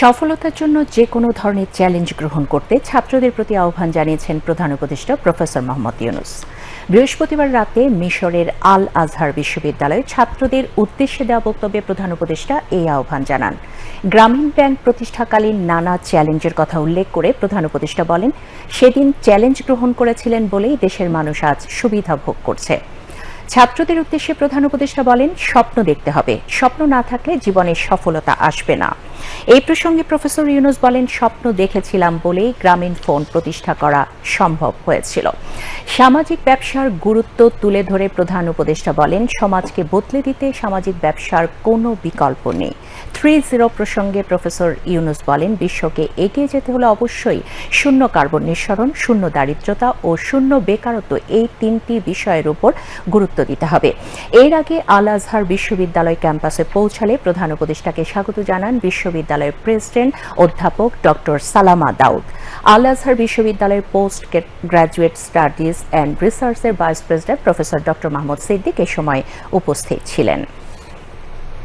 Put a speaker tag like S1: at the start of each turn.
S1: সফলতার জন্য যে কোনো ধরনের চ্যালেঞ্জ গ্রহণ করতে ছাত্রদের প্রতি আহ্বান জানিয়েছেন প্রধান উপদেষ্টা প্রফেসর মোহাম্মদ ইউনুস। বৃহস্পতিবার রাতে মিশরের আল আজহার বিশ্ববিদ্যালয়ে ছাত্রদের উদ্দেশ্যে দেওয়া বক্তব্যে প্রধান উপদেষ্টা এই আহ্বান জানান। গ্রামীণ ব্যাংক প্রতিষ্ঠাকালীন নানা চ্যালেঞ্জের কথা উল্লেখ করে প্রধান উপদেষ্টা বলেন, সেদিন চ্যালেঞ্জ গ্রহণ করেছিলেন বলেই দেশের মানুষ আজ সুবিধা ভোগ করছে। ছাত্রদের উদ্দেশ্যে প্রধান উপদেষ্টা বলেন, স্বপ্ন দেখতে হবে। স্বপ্ন না থাকলে জীবনে সফলতা আসবে না। এই প্রসঙ্গে প্রফেসর ইউনুস বলেন, স্বপ্ন দেখেছিলাম বলেই গ্রামীণ ফোন প্রতিষ্ঠা করা সম্ভব হয়েছিল। সামাজিক ব্যবসার গুরুত্ব তুলে ধরে প্রধান উপদেষ্টা বলেন, সমাজকে বদলে দিতে সামাজিক ব্যবসার কোনো বিকল্প নেই। থ্রি জিরো প্রসঙ্গে প্রফেসর ইউনুস বলেন, বিশ্বকে এগিয়ে যেতে হলে অবশ্যই শূন্য কার্বন নিঃসরণ, শূন্য দারিদ্রতা ও শূন্য বেকারত্ব এই তিনটি বিষয়ের উপর গুরুত্ব দিতে হবে। এর আগে আল আজহার বিশ্ববিদ্যালয় ক্যাম্পাসে পৌঁছালে প্রধান উপদেষ্টাকে স্বাগত জানান বিশ্ববিদ্যালয়ের প্রেসিডেন্ট অধ্যাপক ডক্টর সালামা দাউদ। আল আজহার বিশ্ববিদ্যালয়ের পোস্ট গ্রাজুয়েট স্টাডিজ অ্যান্ড রিসার্চের vice president professor doctor Mahmud Siddique এ সময় উপস্থিত ছিলেন।